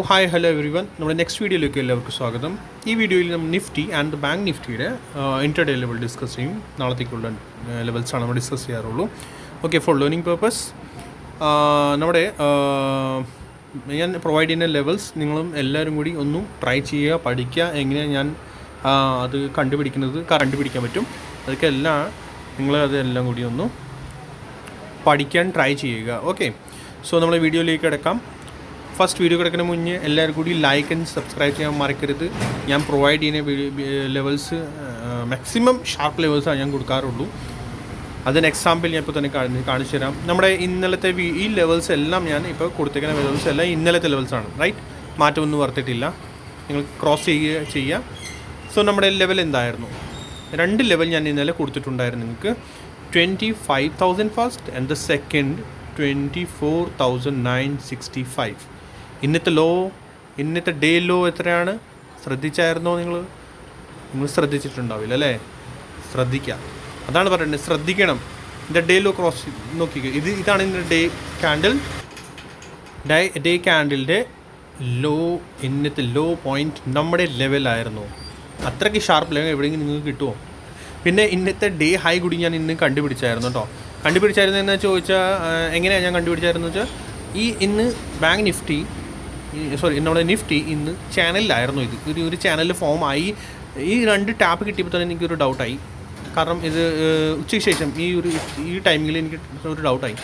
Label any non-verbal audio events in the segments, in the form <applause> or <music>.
Hi hello everyone നമ്മുടെ next വീഡിയോയിലേക്ക് എല്ലാവർക്കും സ്വാഗതം. ഈ വീഡിയോയിൽ നമ്മൾ നിഫ്റ്റി ആൻഡ് ബാങ്ക് നിഫ്റ്റിയുടെ ഇന്റർഡേ ലെവൽ ഡിസ്കസ് ചെയ്യും. നാളത്തേക്കുള്ള ലെവൽസാണ് നമ്മൾ ഡിസ്കസ് ചെയ്യാറുള്ളൂ. ഓക്കെ ഫോർ ലേണിംഗ് പേർപ്പസ് നമ്മുടെ ഞാൻ പ്രൊവൈഡ് ചെയ്യുന്ന ലെവൽസ് നിങ്ങളും എല്ലാവരും കൂടി ഒന്നും ട്രൈ ചെയ്യുക പഠിക്കുക എങ്ങനെയാണ് ഞാൻ അത് കണ്ടുപിടിക്കുന്നത് കണ്ടുപിടിക്കാൻ പറ്റും. അതൊക്കെ എല്ലാം നിങ്ങൾ അതെല്ലാം കൂടി ഒന്ന് പഠിക്കാൻ ട്രൈ ചെയ്യുക. ഓക്കെ സോ നമ്മൾ വീഡിയോയിലേക്ക് കിടക്കാം. ഫസ്റ്റ് വീഡിയോ കിടക്കുന്ന മുന്നേ എല്ലാവരും കൂടി ലൈക്ക് ആൻഡ് സബ്സ്ക്രൈബ് ചെയ്യാൻ മറക്കരുത്. ഞാൻ പ്രൊവൈഡ് ചെയ്യുന്ന ലെവൽസ് മാക്സിമം ഷാർപ്പ് ലെവൽസാണ് ഞാൻ കൊടുക്കാറുള്ളൂ. അതിന് എക്സാമ്പിൾ ഞാൻ ഇപ്പോൾ തന്നെ കാണി- കാണിച്ചു തരാം. നമ്മുടെ ഇന്നലത്തെ ഈ ലെവൽസ് എല്ലാം ഞാൻ ഇപ്പോൾ കൊടുത്തേക്കുന്ന ലെവൽസ് എല്ലാം ഇന്നലത്തെ ലെവൽസാണ് റൈറ്റ് മാറ്റമൊന്നും വർത്തിട്ടില്ല നിങ്ങൾ ക്രോസ് ചെയ്യുക ചെയ്യുക സോ നമ്മുടെ ലെവൽ എന്തായിരുന്നു? രണ്ട് ലെവൽ ഞാൻ ഇന്നലെ കൊടുത്തിട്ടുണ്ടായിരുന്നു നിങ്ങൾക്ക്. Twenty five thousand first and the second twenty four thousand nine sixty five ഇന്നത്തെ ലോ ഇന്നത്തെ ഡേ ലോ എത്രയാണ്? ശ്രദ്ധിച്ചായിരുന്നോ നിങ്ങൾ നിങ്ങൾ ശ്രദ്ധിച്ചിട്ടുണ്ടാവില്ല അല്ലേ? ശ്രദ്ധിക്കുക അതാണ് പറയുന്നത് ശ്രദ്ധിക്കണം. ഇതിന്റെ ഡേ ലോ ക്രോസ് നോക്കിക്കുക ഇത് ഇതാണ് ഇതിന്റെ ഡേ കാൻഡിൽ ഡേ ഡേ കാൻഡിലിന്റെ ലോ ഇന്നത്തെ ലോ പോയിന്റ് നമ്മുടെ ലെവലായിരുന്നു അത്രയ്ക്ക് ഷാർപ്പ് ലെവൽ എവിടെയെങ്കിലും നിങ്ങൾക്ക് കിട്ടുമോ പിന്നെ ഇന്നത്തെ ഡേ ഹൈ കൂടി ഞാൻ ഇന്ന് കണ്ടുപിടിച്ചായിരുന്നു കേട്ടോ കണ്ടുപിടിച്ചായിരുന്നു എന്ന് ചോദിച്ചാൽ എങ്ങനെയാണ് ഞാൻ കണ്ടുപിടിച്ചായിരുന്നു വെച്ചാൽ ഈ ഇന്ന് ബാങ്ക് നിഫ്റ്റി സോറി നമ്മുടെ നിഫ്റ്റി ഇന്ന് ചാനലിലായിരുന്നു ഇത്. ഒരു ഒരു ചാനലിൽ ഫോം ആയി ഈ രണ്ട് ടാപ്പ് കിട്ടിയപ്പോൾ തന്നെ എനിക്കൊരു ഡൗട്ടായി കാരണം ഇത് ഉച്ചയ്ക്ക് ശേഷം ഈ ഒരു ഈ ടൈമിൽ എനിക്ക് ഒരു ഡൗട്ടായി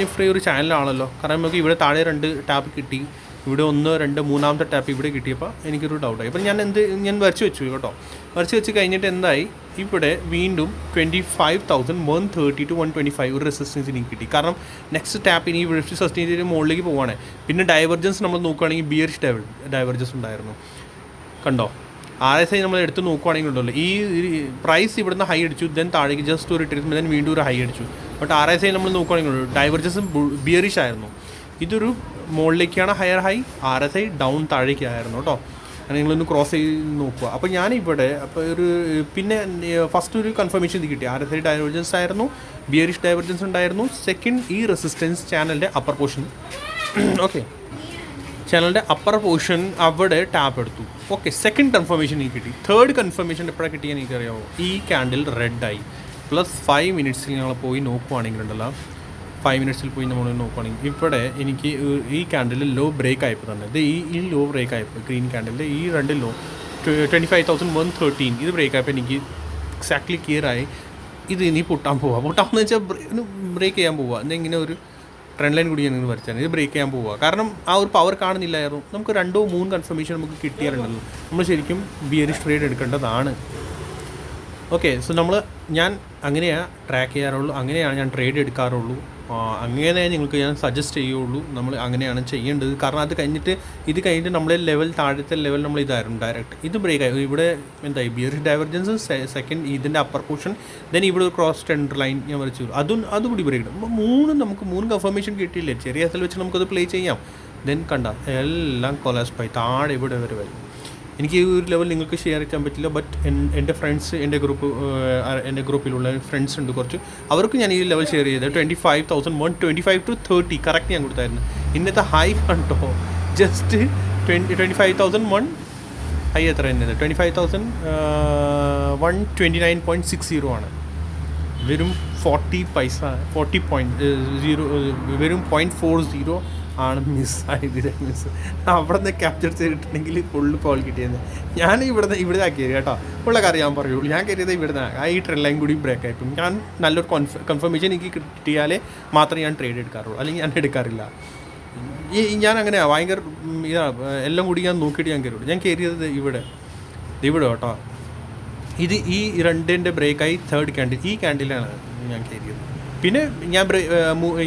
നിഫ്റ്റി ഒരു ചാനലാണല്ലോ കാരണം നമുക്ക് ഇവിടെ താഴെ രണ്ട് ടാപ്പ് കിട്ടി. ഇവിടെ ഒന്ന് രണ്ട് മൂന്നാമത്തെ ടാപ്പ് ഇവിടെ കിട്ടിയപ്പോൾ എനിക്കൊരു ഡൗട്ടായി അപ്പോൾ ഞാൻ എന്ത് ഞാൻ വരച്ച് വെച്ചു കേട്ടോ. വരച്ച് വെച്ച് കഴിഞ്ഞിട്ട് എന്തായി? ഇവിടെ വീണ്ടും twenty five thousand one thirty two one twenty five ഒരു റെസിസ്റ്റൻസ് എനിക്ക് കിട്ടി. കാരണം നെക്സ്റ്റ് ടാപ്പ് ഇനി ഫിഫ്റ്റി സസ്റ്റെയിൻ ചെയ്ത് മുകളിലേക്ക് പോവാണ്. പിന്നെ ഡൈവർജൻസ് നമ്മൾ നോക്കുകയാണെങ്കിൽ ബിയറിഷ് ഡൈവർജൻസ് ഉണ്ടായിരുന്നു. കണ്ടോ? ആർ എസ് ഐ നമ്മൾ എടുത്ത് നോക്കുവാണെങ്കിൽ ഉണ്ടല്ലോ. ഈ പ്രൈസ് ഇവിടുന്ന് ഹൈ അടിച്ചു ദെൻ താഴേക്ക് ജസ്റ്റ് ഒരു ഇട്ടിരുന്നു ദെൻ വീണ്ടും ഒരു ഹൈ അടിച്ചു. ബട്ട് ആർ എസ് ഐ നമ്മൾ നോക്കുകയാണെങ്കിൽ ഡൈവർജൻസും ബിയറിഷ് ആയിരുന്നു. ഇതൊരു മുകളിലേക്കാണ് higher high R S I down താഴേക്കായിരുന്നു കേട്ടോ. നിങ്ങളൊന്ന് ക്രോസ് ചെയ്ത് നോക്കുക. അപ്പോൾ ഞാനിവിടെ അപ്പോൾ ഒരു പിന്നെ ഫസ്റ്റ് ഒരു കൺഫർമേഷൻ ഇത് കിട്ടി. ആർ എസ് ഐ ഡൈവർജൻസ് ആയിരുന്നു? ബിയറിഷ് ഡൈവർജൻസ് ഉണ്ടായിരുന്നു. സെക്കൻഡ് ഈ റെസിസ്റ്റൻസ് ചാനലിന്റെ അപ്പർ പോർഷൻ ഓക്കെ ചാനലിന്റെ അപ്പർ പോർഷൻ അവിടെ ടാപ്പ് എടുത്തു. ഓക്കെ സെക്കൻഡ് കൺഫർമേഷൻ എനിക്ക് കിട്ടി. തേർഡ് കൺഫർമേഷൻ എപ്പോഴാണ് കിട്ടിയെന്ന് എനിക്കറിയാമോ ഈ ക്യാൻഡിൽ റെഡായി പ്ലസ് ഫൈവ് മിനിറ്റ്സിൽ ഞങ്ങൾ പോയി നോക്കുവാണെങ്കിൽ ഉണ്ടല്ലോ ഫൈവ് മിനിറ്റ്സിൽ പോയി നമ്മൾ നോക്കുകയാണെങ്കിൽ ഇവിടെ എനിക്ക് ഈ ക്യാൻഡിൽ ലോ ബ്രേക്ക് ആയപ്പോൾ തന്നെ ഇത് ഈ ഈ ലോ ബ്രേക്ക് ആയപ്പോൾ ഗ്രീൻ ക്യാൻഡിലിന്റെ ഈ രണ്ട് low twenty five thousand one thirteen ഇത് ബ്രേക്ക് ആയപ്പോൾ എനിക്ക് എക്സാക്ട്ലി ക്ലിയർ ആയി ഇത് ഇനി പൊട്ടാൻ പോവാം. പൊട്ടാമെന്ന് വെച്ചാൽ ബ്രേക്ക് ചെയ്യാൻ പോവുക എന്നിങ്ങനെ ഒരു ട്രെൻഡ് ലൈൻ കൂടി ഞാൻ ഇങ്ങനെ വരച്ചാണ്. ഇത് ബ്രേക്ക് ചെയ്യാൻ പോവുക കാരണം ആ ഒരു പവർ കാണുന്നില്ലായിരുന്നു. നമുക്ക് രണ്ടോ മൂന്ന് കൺഫർമേഷൻ നമുക്ക് കിട്ടിയാലുണ്ടല്ലോ. നമ്മൾ ശരിക്കും ബിയറിഷ് ട്രേഡ് എടുക്കേണ്ടതാണ്. ഓക്കെ സോ നമ്മൾ ഞാൻ അങ്ങനെയാണ് ട്രാക്ക് ചെയ്യാറുള്ളൂ. അങ്ങനെയാണ് ഞാൻ ട്രേഡ് എടുക്കാറുള്ളൂ. അങ്ങനെ നിങ്ങൾക്ക് ഞാൻ സജസ്റ്റ് ചെയ്യുള്ളൂ. നമ്മൾ അങ്ങനെയാണ് ചെയ്യേണ്ടത്. കാരണം അത് കഴിഞ്ഞിട്ട് ഇത് കഴിഞ്ഞിട്ട് നമ്മളെ ലെവൽ താഴത്തെ ലെവൽ നമ്മൾ ഇതായിരുന്നു ഡയറക്റ്റ് ഇത് ബ്രേക്ക് ആയി. ഇവിടെ എന്തായി ബിയറിഷ് ഡൈവർജൻസ് സെക്കൻഡ് ഇതിന്റെ അപ്പർ പോർഷൻ ദെൻ ഇവിടെ ഒരു ക്രോസ് ടെൻഡർ ലൈൻ ഞാൻ വരച്ചു. അതും അതുകൂടി ബ്രേക്ക് അപ്പോൾ മൂന്ന് നമുക്ക് മൂന്ന് കൺഫർമേഷൻ കിട്ടിയില്ലേ? ചെറിയ സ്ഥലം വെച്ച് നമുക്കത് പ്ലേ ചെയ്യാം. ദെൻ കണ്ട എല്ലാം കൊലാസ്പായി താഴെ ഇവിടെ വരെ വരും. എനിക്ക് ഈ ഒരു ലെവൽ നിങ്ങൾക്ക് ഷെയർ ചെയ്യാൻ പറ്റില്ല ബട്ട് എന്റെ ഫ്രണ്ട്സ് എന്റെ ഗ്രൂപ്പ് എന്റെ ഗ്രൂപ്പിലുള്ള ഫ്രണ്ട്സ് ഉണ്ട് കുറച്ച്. അവർക്ക് ഞാൻ ഈ ലെവൽ ഷെയർ ചെയ്തത് twenty five thousand one twenty five two thirty correct ഞാൻ കൊടുത്തായിരുന്നു. ഇന്നത്തെ ഹൈ കണ്ടോ? Just twenty twenty five thousand one high എത്ര തന്നെ twenty five thousand one twenty nine point six zero ആണ്. വെറും forty paisa forty point zero വെറും point four zero ആണ് മിസ്സായത് മിസ് അവിടെ നിന്ന് ക്യാപ്ചർ ചെയ്തിട്ടുണ്ടെങ്കിൽ ഫുള്ള് പോൾ കിട്ടിയത് ഞാൻ ഇവിടെ ഇവിടെ ആക്കിയത് കേട്ടോ. ഉള്ള കാര്യം ഞാൻ പറയുള്ളൂ ഞാൻ കരുതിയത് ഇവിടെ ആ ഈ ട്രെൻഡ് ലൈൻ കൂടി ബ്രേക്ക് ആയിട്ടും ഞാൻ നല്ലൊരു കോൺഫ കൺഫർമേഷൻ എനിക്ക് കിട്ടിയാലേ മാത്രമേ ഞാൻ ട്രേഡ് എടുക്കാറുള്ളൂ. അല്ലെങ്കിൽ ഞാൻ എടുക്കാറില്ല. ഈ ഞാൻ അങ്ങനെയാണ് ഭയങ്കര എല്ലാം കൂടി ഞാൻ നോക്കിയിട്ട് ഞാൻ കയറുള്ളൂ ഞാൻ കയറിയത് ഇവിടെ. ഇവിടെ കേട്ടോ. ഇത് ഈ രണ്ടിന്റെ ബ്രേക്കായി തേർഡ് ക്യാൻഡിൽ ഈ ക്യാൻഡിലാണ് ഞാൻ കയറിയത് പിന്നെ ഞാൻ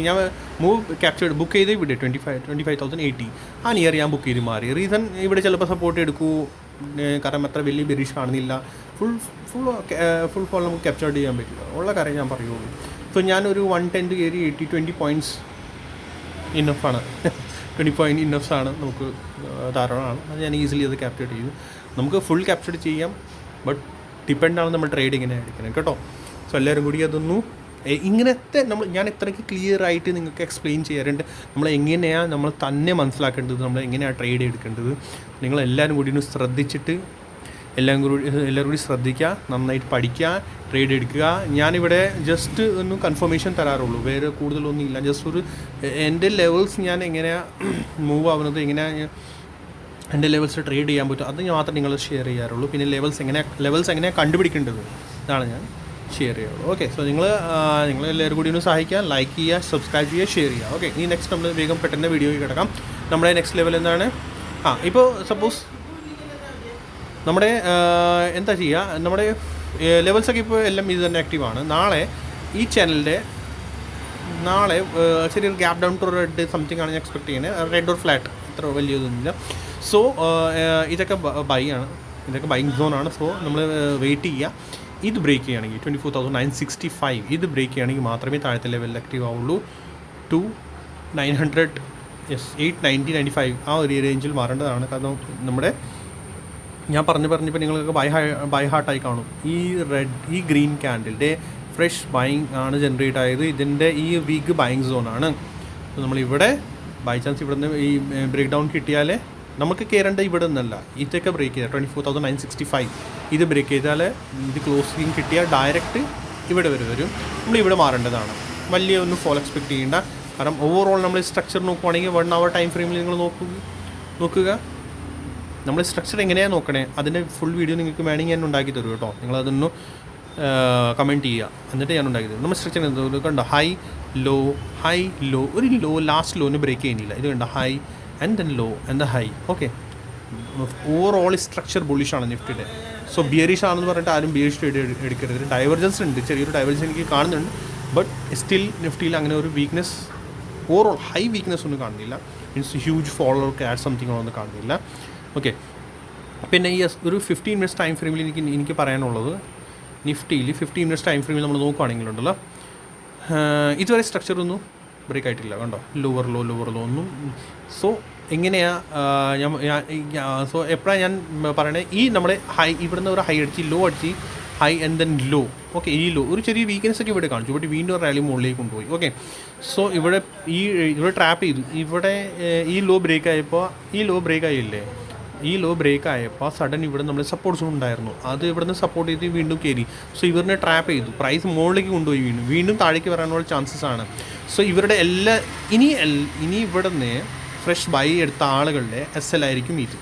ഞാൻ മൂവ് ക്യാപ്ചേർഡ് ബുക്ക് ചെയ്ത് ഇവിടെ twenty five twenty five thousand eighty ആ നിയർ ഞാൻ ബുക്ക് ചെയ്ത് മാറി. റീസൺ ഇവിടെ ചിലപ്പോൾ സപ്പോർട്ട് എടുക്കൂ കാരണം അത്ര വലിയ ബെരീഷ് കാണുന്നില്ല ഫുൾ ഫുൾ ഫുൾ ഫോൾ നമുക്ക് ക്യാപ്ചർ ചെയ്യാൻ പറ്റില്ല. ഉള്ള കാര്യം ഞാൻ പറയുള്ളൂ. സോ ഞാനൊരു വൺ ടെൻ കയറി എയ്റ്റി ട്വന്റി പോയിന്റ്സ് ഇന്നഫാണ് ട്വന്റി പോയിന്റ് ഇന്നഫ്സ് ആണ് നമുക്ക് ധാരാളമാണ്. അത് ഞാൻ ഈസിലി അത് ക്യാപ്ചർ ചെയ്തു നമുക്ക് ഫുൾ ക്യാപ്ചർ ചെയ്യാം ബട്ട് ഡിപ്പെൻഡാണ് നമ്മൾ ട്രേഡ് ഇങ്ങനെ എടുക്കുന്നത് കേട്ടോ. സോ എല്ലാവരും കൂടി അതൊന്നു ഇങ്ങനത്തെ നമ്മൾ ഞാൻ ഇത്രയ്ക്ക് ക്ലിയർ ആയിട്ട് നിങ്ങൾക്ക് എക്സ്പ്ലെയിൻ ചെയ്യാറുണ്ട്. നമ്മൾ എങ്ങനെയാണ് നമ്മൾ തന്നെ മനസ്സിലാക്കേണ്ടത് നമ്മൾ എങ്ങനെയാണ് ട്രേഡ് എടുക്കേണ്ടത്. നിങ്ങൾ എല്ലാവരും കൂടി ഒന്ന് ശ്രദ്ധിച്ചിട്ട് എല്ലാം കൂടി എല്ലാവരും കൂടി ശ്രദ്ധിക്കുക നന്നായിട്ട് പഠിക്കുക ട്രേഡ് എടുക്കുക. ഞാനിവിടെ ജസ്റ്റ് ഒന്ന് കൺഫർമേഷൻ തരാറുള്ളൂ. വേറെ കൂടുതലൊന്നും ഇല്ല. ജസ്റ്റ് ഒരു എന്റെ ലെവൽസ് ഞാൻ എങ്ങനെയാണ് മൂവ് <clears throat> ആവുന്നത് എങ്ങനെയാണ് എന്റെ ലെവൽസ് ട്രേഡ് ചെയ്യാൻ പറ്റും അത് മാത്രം നിങ്ങൾ ഷെയർ ചെയ്യാറുള്ളൂ. പിന്നെ ലെവൽസ് എങ്ങനെയാണ് ലെവൽസ് എങ്ങനെയാണ് കണ്ടുപിടിക്കേണ്ടത്? ഇതാണ് ഞാൻ. ഷെയർ ചെയ്യുള്ളൂ. ഓക്കെ സോ നിങ്ങൾ നിങ്ങൾ എല്ലാവരും കൂടി ഒന്ന് സഹായിക്കുക ലൈക്ക് ചെയ്യുക സബ്സ്ക്രൈബ് ചെയ്യുക ഷെയർ ചെയ്യുക. ഓക്കെ ഈ നെക്സ്റ്റ് നമ്മൾ വേഗം പെട്ടെന്ന് വീഡിയോയിൽ കിടക്കാം. നമ്മുടെ നെക്സ്റ്റ് ലെവൽ എന്താണ്? ആ ഇപ്പോൾ സപ്പോസ് നമ്മുടെ എന്താ ചെയ്യുക നമ്മുടെ ലെവൽസൊക്കെ ഇപ്പോൾ എല്ലാം ഇത് തന്നെ ആക്റ്റീവാണ് നാളെ ഈ ചാനലിന്റെ നാളെ ചെറിയൊരു gap down to red something ആണ് ഞാൻ എക്സ്പെക്ട് ചെയ്യുന്നത്. റെഡ് ഓർ ഫ്ലാറ്റ് അത്ര വലിയതൊന്നുമില്ല. സോ ഇതൊക്കെ ബൈ ആണ്. ഇതൊക്കെ ബൈങ് സോൺ ആണ്. സോ നമ്മൾ വെയിറ്റ് ചെയ്യുക. ഇത് ബ്രേക്ക് ചെയ്യുകയാണെങ്കിൽ twenty four thousand nine sixty five ഇത് ബ്രേക്ക് ചെയ്യുകയാണെങ്കിൽ മാത്രമേ താഴത്തെ ലെവലിൽ ആക്റ്റീവ് ആവുള്ളൂ. Two nine hundred yes eight ninety ninety five ആ ഒരു റേഞ്ചിൽ മാറേണ്ടതാണ്. കാരണം നമ്മുടെ ഞാൻ പറഞ്ഞു പറഞ്ഞപ്പോൾ നിങ്ങൾക്ക് ബൈ ഹാ ബൈ ഹാർട്ടായി കാണും. ഈ റെഡ് ഈ ഗ്രീൻ ക്യാൻഡിലിന്റെ ഫ്രഷ് ബൈങ് ആണ് ജനറേറ്റ് ആയത്. ഇതിന്റെ ഈ വീക്ക് ബൈങ് സോണാണ് അപ്പോൾ നമ്മളിവിടെ ബൈ ചാൻസ് ഇവിടുന്ന് ഈ ബ്രേക്ക് ഡൗൺ കിട്ടിയാൽ നമുക്ക് കയറേണ്ട ഇവിടെ നിന്നല്ല. ഇതൊക്കെ ബ്രേക്ക് ചെയ്താൽ twenty four thousand nine sixty five ഇത് ബ്രേക്ക് ചെയ്താൽ ഇത് ക്ലോസിങ് കിട്ടിയാൽ ഡയറക്റ്റ് ഇവിടെ വരെ വരും. നമ്മൾ ഇവിടെ മാറേണ്ടതാണ്. വലിയ ഒന്നും ഫോൾ എക്സ്പെക്ട് ചെയ്യേണ്ട. കാരണം ഓവറോൾ നമ്മൾ സ്ട്രക്ചർ നോക്കുവാണെങ്കിൽ വൺ അവർ ടൈം ഫ്രെയിമിൽ നിങ്ങൾ നോക്കുക നോക്കുക. നമ്മൾ സ്ട്രക്ചർ എങ്ങനെയാണ് നോക്കണേ? അതിന്റെ ഫുൾ വീഡിയോ നിങ്ങൾക്ക് വേണമെങ്കിൽ ഞാൻ ഉണ്ടാക്കി തരും കേട്ടോ. നിങ്ങളതൊന്ന് കമന്റ് ചെയ്യുക. എന്നിട്ട് ഞാൻ ഉണ്ടാക്കി തരും. നമ്മൾ സ്ട്രക്ചർ എന്ത് കണ്ടോ? ഹൈ ലോ ഹൈ ലോ ഒരു ലോ ലാസ്റ്റ് ലോന് ബ്രേക്ക് ചെയ്യുന്നില്ല. ഇത് കണ്ടോ? High and then low and the high okay overall structure ബുള്ളിഷാണ് നിഫ്റ്റിയുടെ സോ ബിയറിഷ് ആണെന്ന് പറഞ്ഞിട്ട് ആരും ബിയറിഷ് ട്രേഡ് എടുക്കരുത്. ഡൈവർജൻസ് ഉണ്ട്. ചെറിയൊരു ഡൈവർജൻസ് എനിക്ക് കാണുന്നുണ്ട്. ബട്ട് സ്റ്റിൽ നിഫ്റ്റിയിൽ അങ്ങനെ ഒരു വീക്ക്നെസ് ഓവറോൾ ഹൈ വീക്ക്നെസ് ഒന്നും കാണുന്നില്ല. Means huge follow add something ഒന്നും കാണുന്നില്ല. ഓക്കെ പിന്നെ ഈ ഒരു ഫിഫ്റ്റീൻ മിനിറ്റ്സ് ടൈം ഫ്രെയിമിൽ എനിക്ക് എനിക്ക് പറയാനുള്ളത് നിഫ്റ്റിയിൽ ഫിഫ്റ്റീൻ മിനിറ്റ്സ് ടൈം ഫ്രെയിമിൽ നമ്മൾ നോക്കുകയാണെങ്കിലുണ്ടല്ലോ ഇതുവരെ സ്ട്രക്ചർ ഒന്നും ബ്രേക്ക് ആയിട്ടില്ല. കണ്ടോ? ലോവർ ലോ ലോവർ ലോ ഒന്നും. സോ എങ്ങനെയാണ് ഞാൻ സോ എപ്പോഴാണ് ഞാൻ പറയണേ? ഈ നമ്മുടെ ഹൈ ഇവിടുന്ന് ഒരു ഹൈ അടിച്ച് ലോ അടിച്ച് high and then low okay ഈ ലോ ഒരു ചെറിയ വീക്ക്നെസ് ഒക്കെ ഇവിടെ കാണിച്ചു. ഇവിടെ വീണ്ടും റാലി മുകളിലേക്ക് കൊണ്ടുപോയി. ഓക്കെ സോ ഇവിടെ ഈ ഇവിടെ ട്രാപ്പ് ചെയ്തു. ഇവിടെ ഈ ലോ ബ്രേക്ക് ആയപ്പോൾ ഈ ലോ ബ്രേക്ക് ആയില്ലേ? ഈ ലോ ബ്രേക്ക് ആയപ്പോൾ സഡൻ ഇവിടെ നമ്മൾ സപ്പോർട്ട് സോൺ ഉണ്ടായിരുന്നു. അത് ഇവിടുന്ന് സപ്പോർട്ട് ചെയ്ത് വീണ്ടും കയറി സോ ഇവരിനെ ട്രാപ്പ് ചെയ്തു. പ്രൈസ് മുകളിലേക്ക് കൊണ്ടുപോയി വീണ്ടും. വീണ്ടും താഴേക്ക് വരാനുള്ള ചാൻസസ് ആണ്. സോ ഇവരുടെ എല്ലാ ഇനി ഇനി ഇവിടുന്ന് ഫ്രഷ് ബൈ എടുത്ത ആളുകളുടെ എസ് എൽ ആയിരിക്കും ഇത്.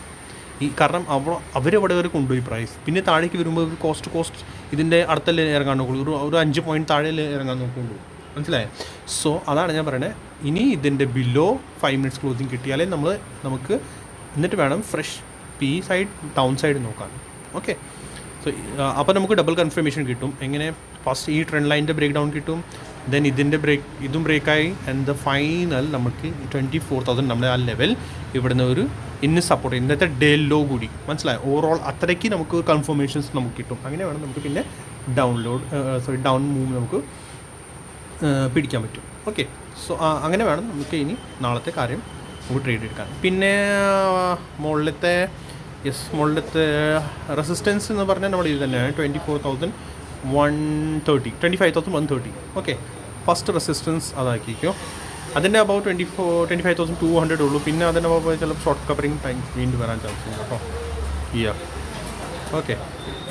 ഈ കാരണം അവ അവരവിടെ വരെ കൊണ്ടുപോയി പ്രൈസ് പിന്നെ താഴേക്ക് വരുമ്പോൾ ഒരു കോസ്റ്റ് കോസ്റ്റ് ഇതിന്റെ അടുത്തല്ലേ ഇറങ്ങാൻ നോക്കുള്ളൂ ഒരു ഒരു അഞ്ച് പോയിന്റ് താഴെ ഇറങ്ങാൻ നോക്കുള്ളൂ മനസ്സിലായോ? സോ അതാണ് ഞാൻ പറയുന്നത് ഇനി ഇതിന്റെ ബിലോ ഫൈവ് മിനിറ്റ്സ് ക്ലോസിങ് കിട്ടിയാലേ നമ്മൾ നമുക്ക് എന്നിട്ട് വേണം fresh P side down side നോക്കാൻ. ഓക്കെ സോ അപ്പോൾ നമുക്ക് ഡബിൾ കൺഫർമേഷൻ കിട്ടും. എങ്ങനെ? ഫസ്റ്റ് ഈ ട്രെൻഡ് ലൈനിന്റെ ബ്രേക്ക് ഡൗൺ കിട്ടും. ദെൻ ഇതിന്റെ ബ്രേക്ക് ഇതും ബ്രേക്കായി ആൻഡ് ദ ഫൈനൽ നമുക്ക് ട്വന്റി ഫോർ തൗസൻഡ് നമ്മുടെ ആ ലെവൽ ഇവിടുന്ന് ഒരു ഇന്ന് സപ്പോർട്ട് ഇന്നത്തെ ഡേ ലോ കൂടി. മനസ്സിലായി? ഓവറോൾ അത്രയ്ക്ക് നമുക്ക് കൺഫർമേഷൻസ് നമുക്ക് കിട്ടും. അങ്ങനെ വേണം നമുക്ക് പിന്നെ ഡൗൺലോഡ് സോറി ഡൗൺ മൂവ് നമുക്ക് പിടിക്കാൻ പറ്റും. ഓക്കെ സോ അങ്ങനെ വേണം നമുക്ക് ഇനി നാളത്തെ കാര്യം നമുക്ക് ട്രേഡ് എടുക്കാം പിന്നെ മുകളിലത്തെ യെസ് മുകളിലത്തെ റെസിസ്റ്റൻസ് എന്ന് പറഞ്ഞാൽ നമ്മുടെ ഇത് തന്നെയാണ്. Twenty four thousand one thirty twenty five thousand one thirty okay first resistance അതാക്കിക്കോ. അതിന്റെ about twenty four twenty five thousand two hundred ഉള്ളൂ. പിന്നെ അതിന്റെ അബൌട്ട് ചിലപ്പോൾ ഷോർട്ട് കവറിങ് ടൈം വീണ്ടും വരാൻ ചാൻസ് ഉണ്ട് കേട്ടോ. ഇയർ ഓക്കെ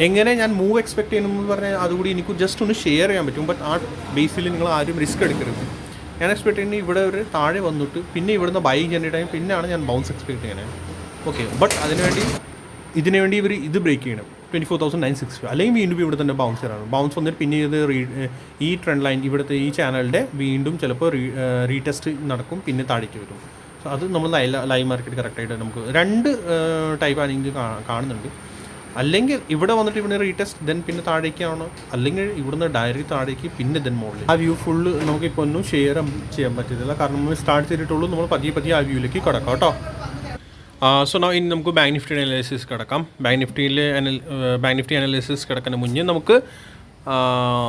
എങ്ങനെ ഞാൻ മൂവ് എക്സ്പെക്ട് ചെയ്യണമെന്ന് പറഞ്ഞാൽ അതുകൂടി എനിക്ക് ജസ്റ്റ് ഒന്ന് ഷെയർ ചെയ്യാൻ പറ്റും. ബട്ട് ആ ബേസിൽ നിങ്ങൾ ആരും റിസ്ക് എടുക്കരുത്. ഞാൻ എക്സ്പെക്ട് ചെയ്യുന്നത് ഇവിടെ ഒരു താഴെ വന്നിട്ട് പിന്നെ ഇവിടുന്ന് ബൈ ജനറേറ്റ് പിന്നെയാണ് ഞാൻ ബൗൺസ് എക്സ്പെക്ട് ചെയ്യണേ ഓക്കെ ബട്ട് അതിനുവേണ്ടി ഇതിനു വേണ്ടി ഇവർ ഇത് ബ്രേക്ക് ചെയ്യണം. Twenty four thousand nine sixty അല്ലെങ്കിൽ വീണ്ടും ഇവിടെ തന്നെ ബൗൺസ് ആണ് ബൗൺസ് വന്നിട്ട് പിന്നെ ഇത് റീ ഈ ട്രെൻഡ് ലൈൻ ഇവിടുത്തെ ഈ ചാനലിന്റെ വീണ്ടും ചിലപ്പോൾ റീ റീടെസ്റ്റ് നടക്കും പിന്നെ താഴേക്ക് വരും. സോ അത് നമ്മൾ ലൈവ് മാർക്കറ്റ് കറക്റ്റായിട്ട് നമുക്ക് രണ്ട് ടൈപ്പ് ആണെങ്കിൽ കാണുന്നുണ്ട്. അല്ലെങ്കിൽ ഇവിടെ വന്നിട്ട് ഇവിടെ റീടെസ്റ്റ് ദെൻ പിന്നെ താഴേക്കാണ് അല്ലെങ്കിൽ ഇവിടുന്ന് ഡയറി താഴേക്ക് പിന്നെ ദെൻ മുകളിൽ ആ വ്യൂ ഫുള്ള് നമുക്കിപ്പോൾ ഒന്നും ഷെയർ ചെയ്യാൻ പറ്റത്തില്ല. കാരണം നമ്മൾ സ്റ്റാർട്ട് ചെയ്തിട്ടുള്ളൂ നമ്മൾ പതിയെ പതിയെ ആ വ്യൂയിലേക്ക് കിടക്കാം കേട്ടോ. സോ നോ ഇനി നമുക്ക് ബാങ്ക് നിഫ്റ്റി അനാലിസിസ് കിടക്കാം. ബാങ്ക് നിഫ്റ്റിയിൽ ബാങ്ക് നിഫ്റ്റി അനാലിസിസ് കിടക്കുന്ന മുന്നേ നമുക്ക്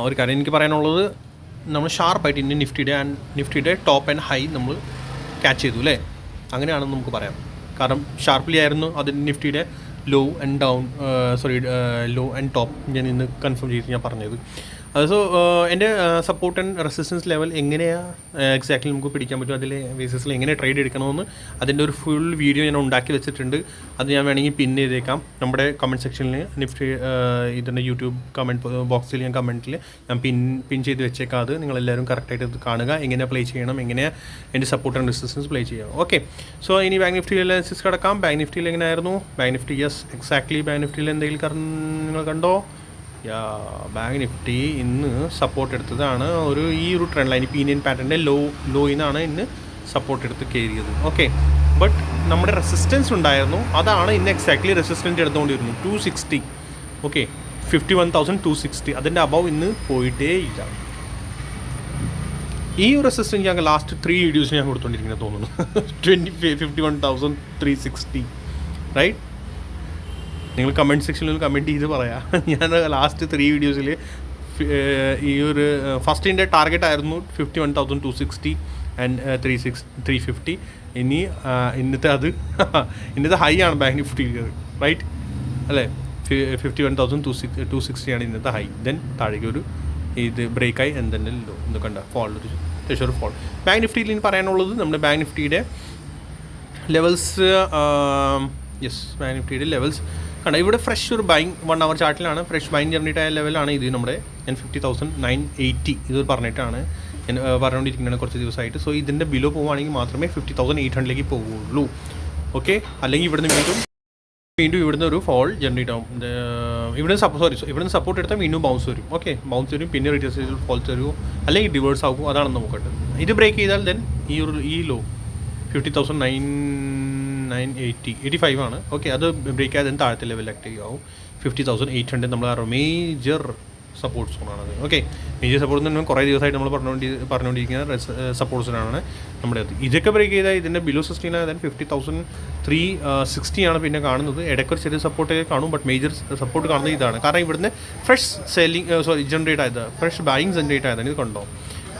ഒരു കാര്യം എനിക്ക് പറയാനുള്ളത് നമ്മൾ ഷാർപ്പായിട്ട് ഇന്ത്യൻ നിഫ്റ്റിയുടെ ആൻഡ് നിഫ്റ്റിയുടെ ടോപ്പ് ആൻഡ് ഹൈ നമ്മൾ ക്യാച്ച് ചെയ്തു അല്ലേ അങ്ങനെയാണെന്ന് നമുക്ക് പറയാം. കാരണം ഷാർപ്പ്ലി ആയിരുന്നു അതിന്റെ നിഫ്റ്റിയുടെ low and down sorry low and top ഞാൻ ഇന്ന് കൺഫേം ചെയ്ത് ഞാൻ പറഞ്ഞത്. സോ എന്റെ സപ്പോർട്ട് ആൻഡ് റെസിസ്റ്റൻസ് ലെവൽ എങ്ങനെയാണ് എക്സാക്ട്ലി നമുക്ക് പിടിക്കാൻ പറ്റും? അതിലെ ബേസിസിൽ എങ്ങനെ ട്രേഡ് എടുക്കണമെന്ന് അതിന്റെ ഒരു ഫുൾ വീഡിയോ ഞാൻ ഉണ്ടാക്കി വെച്ചിട്ടുണ്ട്. അത് ഞാൻ വേണമെങ്കിൽ പിൻ ചെയ്തേക്കാം. നമ്മുടെ കമന്റ് സെക്ഷനിൽ നിഫ്റ്റി ഇതിന്റെ യൂട്യൂബ് കമന്റ് ബോക്സിൽ ഞാൻ കമന്റിൽ ഞാൻ പിൻ പിൻ ചെയ്ത് വെച്ചേക്കാം അത്. നിങ്ങളെല്ലാവരും കറക്റ്റായിട്ട് ഇത് കാണുക. എങ്ങനെ പ്ലേ ചെയ്യണം? എങ്ങനെയാണ് എന്റെ സപ്പോർട്ട് ആൻഡ് റെസിസ്റ്റൻസ് പ്ലേ ചെയ്യാം? ഓക്കെ സോ ഇനി ബാങ്ക് നിഫ്റ്റിയിൽ അനാലിസിസ് കിടക്കാം. ബാങ്ക് നിഫ്റ്റിയിൽ എങ്ങനെയായിരുന്നു? Bank Nifty yes exactly bank നിഫ്റ്റിയിൽ എന്തെങ്കിലും നിങ്ങൾ കണ്ടോ? ബാങ്ക് നിഫ്റ്റി ഇന്ന് സപ്പോർട്ട് എടുത്തതാണ് ഒരു ഈ ഒരു ട്രെൻഡ് ലൈൻ ഇപ്പോൾ ഇന്ത്യൻ പാറ്റേണിന്റെ ലോ ലോയിൽ നിന്നാണ് ഇന്ന് സപ്പോർട്ട് എടുത്ത് കയറിയത് ഓക്കെ ബട്ട് നമ്മുടെ റെസിസ്റ്റൻസ് ഉണ്ടായിരുന്നു. അതാണ് ഇന്ന് exactly resistance എടുത്തുകൊണ്ടിരുന്നു two sixty okay fifty one thousand two sixty അതിന്റെ അബവ് ഇന്ന് പോയിട്ടേ ഇല്ല ഈ ഒരു റെസിസ്റ്റൻസ് ഞങ്ങൾ ലാസ്റ്റ് ത്രീ വീഡിയോസ് ഞാൻ കൊടുത്തോണ്ടിരിക്കുന്നത് തോന്നുന്നു. Twenty fifty one thousand three sixty right നിങ്ങൾ കമന്റ് സെക്ഷനിൽ കമന്റ് ചെയ്ത് പറയാം. ഞാൻ ലാസ്റ്റ് ത്രീ വീഡിയോസിൽ ഈ ഒരു ഫസ്റ്റിന്റെ ടാർഗറ്റ് ആയിരുന്നു fifty one thousand two sixty and three six three fifty ഇനി ഇന്നത്തെ അത് <laughs> ഇന്നത്തെ ഹൈ ആണ് ബാങ്ക് നിഫ്റ്റി റൈറ്റ് അല്ലേ? Fifty one thousand two six two sixty ആണ് ഇന്നത്തെ ഹൈ ദെൻ താഴേക്ക് ഒരു ഇത് ബ്രേക്കായി ലോ ഇത് കണ്ട? ഫോൾ ഒരു ഫോൾ ബാങ്ക് നിഫ്റ്റിയിൽ ഇനി പറയാനുള്ളത് നമ്മുടെ ബാങ്ക് നിഫ്റ്റിയുടെ ലെവൽസ് യെസ് ബാങ്ക് നിഫ്റ്റിയുടെ ലെവൽസ് കണ്ട ഇവിടെ ഫ്രഷ് ഒരു ബൈങ് വൺ അവർ ചാർട്ടിലാണ് ഫ്രഷ് ബൈങ് ആയ ലെവലാണ് ഇത് നമ്മുടെ and fifty thousand nine eighty ഇത് പറഞ്ഞിട്ടാണ്. ഞാൻ ആ, പറഞ്ഞുകൊണ്ടിരിക്കുന്നത് കുറച്ച് ദിവസമായിട്ട്. സോ ഇതിന്റെ ബിലോ പോവുകയാണെങ്കിൽ മാത്രമേ ഫിഫ്റ്റി തൗസൻഡ് എയ്റ്റ് ഹൺഡ്രഡിലേക്ക് പോവുള്ളൂ ഓക്കെ അല്ലെങ്കിൽ ഇവിടുന്ന് വീണ്ടും വീണ്ടും ഇവിടുന്ന് ഒരു ഫോൾ ജനറേറ്റ് ആവും ഇവിടുന്ന് സപ്പോ സോറി ഇവിടുന്ന് സപ്പോർട്ട് എടുത്താൽ വീണ്ടും ബൗൺസ് വരും. ഓക്കെ ബൗൺസ് വരും പിന്നെ റിറ്റേഴ്സ് ഫോൾസ് വരും. അല്ലെങ്കിൽ ഡിവേഴ്സ് ആകും. അതാണ് നോക്കട്ടെ ഇത് ബ്രേക്ക് ചെയ്താൽ ദെൻ ഈ ഒരു ഈ low fifty thousand nine nine eighty eighty five ആണ്. ഓക്കെ അത് ബ്രേക്ക് ആയതിന് താഴത്തെ ലെവൽ ആക്റ്റീവ് ആവും ഫിഫ്റ്റി തൗസൻഡ് എയ്റ്റ് ഹൺഡ്രഡ് നമ്മൾ മേജർ സപ്പോർട്ട് സോണാണത് ഓക്കെ മേജർ സപ്പോർട്ട് എന്ന് പറഞ്ഞാൽ കുറേ ദിവസമായിട്ട് നമ്മൾ പറഞ്ഞുകൊണ്ടി പറഞ്ഞുകൊണ്ടിരിക്കുന്ന സപ്പോർട്ട് സോണാണ് നമ്മുടെ അത്. ഇതൊക്കെ ബ്രേക്ക് ചെയ്താൽ ഇതിന്റെ ബിലോ സിക്സ്റ്റീൻ ആയതിന് ഫിഫ്റ്റി തൗസൻഡ് ത്രീ സിക്സ്റ്റി ആണ് പിന്നെ കാണുന്നത്. ഇടയ്ക്കൊരു ചെറിയ സപ്പോർട്ടൊക്കെ കാണും ബട്ട് മേജർ സപ്പോർട്ട് കാണുന്നത് ഇതാണ്. കാരണം ഇവിടുന്ന് ഫ്രഷ് സെല്ലിങ് സോറി ജനറേറ്റ് ആയത്. ഫ്രഷ് ബൈങ് ജനറേറ്റ് ആയതാണ്. ഇത് കണ്ടോ?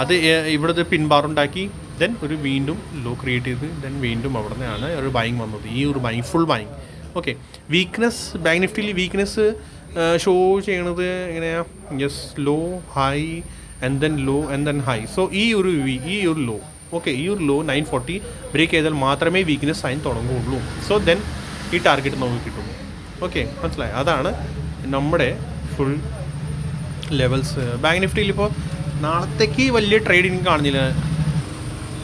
അത് ഇവിടുത്തെ പിൻ ബാർ ഉണ്ടാക്കി. ദെൻ ഒരു വീണ്ടും ലോ ക്രിയേറ്റ് ചെയ്ത് ദെൻ വീണ്ടും അവിടെ നിന്നാണ് ഒരു ബൈങ് വന്നത്. ഈ ഒരു buying full buying okay weakness bank നിഫ്റ്റിയിൽ weakness show ചെയ്യണത് എങ്ങനെയാണ് yes low high and then low and then high so ഈ ഒരു ഈ ഒരു ലോ ഓക്കെ ഈ ഒരു ലോ നയൻ ഫോർട്ടി ബ്രേക്ക് ചെയ്താൽ മാത്രമേ വീക്ക്നെസ് സൈൻ തുടങ്ങുകയുള്ളൂ സോ ദെൻ ഈ ടാർഗറ്റ് നമുക്ക് കിട്ടും. ഓക്കെ മനസ്സിലായി? അതാണ് നമ്മുടെ ഫുൾ ലെവൽസ് ബാങ്ക് നിഫ്റ്റിയിൽ ഇപ്പോൾ നാളത്തേക്ക് വലിയ ട്രേഡ് എനിക്ക് കാണുന്നില്ല.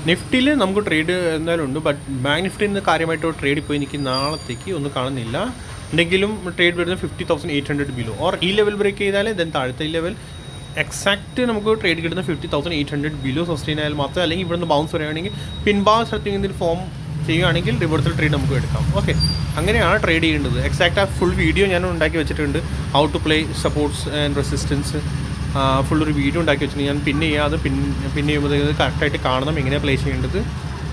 നിഫ്റ്റിയിൽ നമുക്ക് ട്രേഡ് എന്തായാലും ഉണ്ട് ബട്ട് ബാങ്ക് നിഫ്റ്റിയിൽ നിന്ന് കാര്യമായിട്ട് ട്രേഡ് ഇപ്പോൾ എനിക്ക് നാളത്തേക്ക് ഒന്നും കാണുന്നില്ല. എന്തെങ്കിലും ട്രേഡ് വരുന്നത് fifty thousand eight hundred below or ഈ ലെവൽ ബ്രേക്ക് ചെയ്താൽ ദെൻ താഴത്തെ ലെവൽ എക്സാക്ട് നമുക്ക് ട്രേഡ് കിട്ടുന്ന fifty thousand eight hundred below sustain ആയാൽ മാത്രമേ അല്ലെങ്കിൽ ഇവിടുന്ന് ബൗൺസ് വരികയാണെങ്കിൽ പിൻഭാ സ്ഥലത്ത് ഫോം ചെയ്യുകയാണെങ്കിൽ റിവേഴ്സൽ ട്രേഡ് നമുക്ക് എടുക്കാം. ഓക്കെ അങ്ങനെയാണ് ട്രേഡ് ചെയ്യേണ്ടത്. എക്സാക്ട് ആ ഫുൾ വീഡിയോ ഞാൻ ഉണ്ടാക്കി വെച്ചിട്ടുണ്ട്. How to play supports and resistance full ഒരു വീഡിയോ ഉണ്ടാക്കി വെച്ചിട്ടുണ്ട്. ഞാൻ പിന്നെ ചെയ്യാം. പിൻ പിന്നെ ചെയ്യുമ്പോഴത്തേക്ക് കറക്റ്റായിട്ട് കാണണം. എങ്ങനെയാണ് പ്ലേ ചെയ്യേണ്ടത്?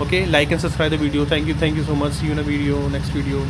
Okay like and subscribe the video thank you thank you so much you a video next video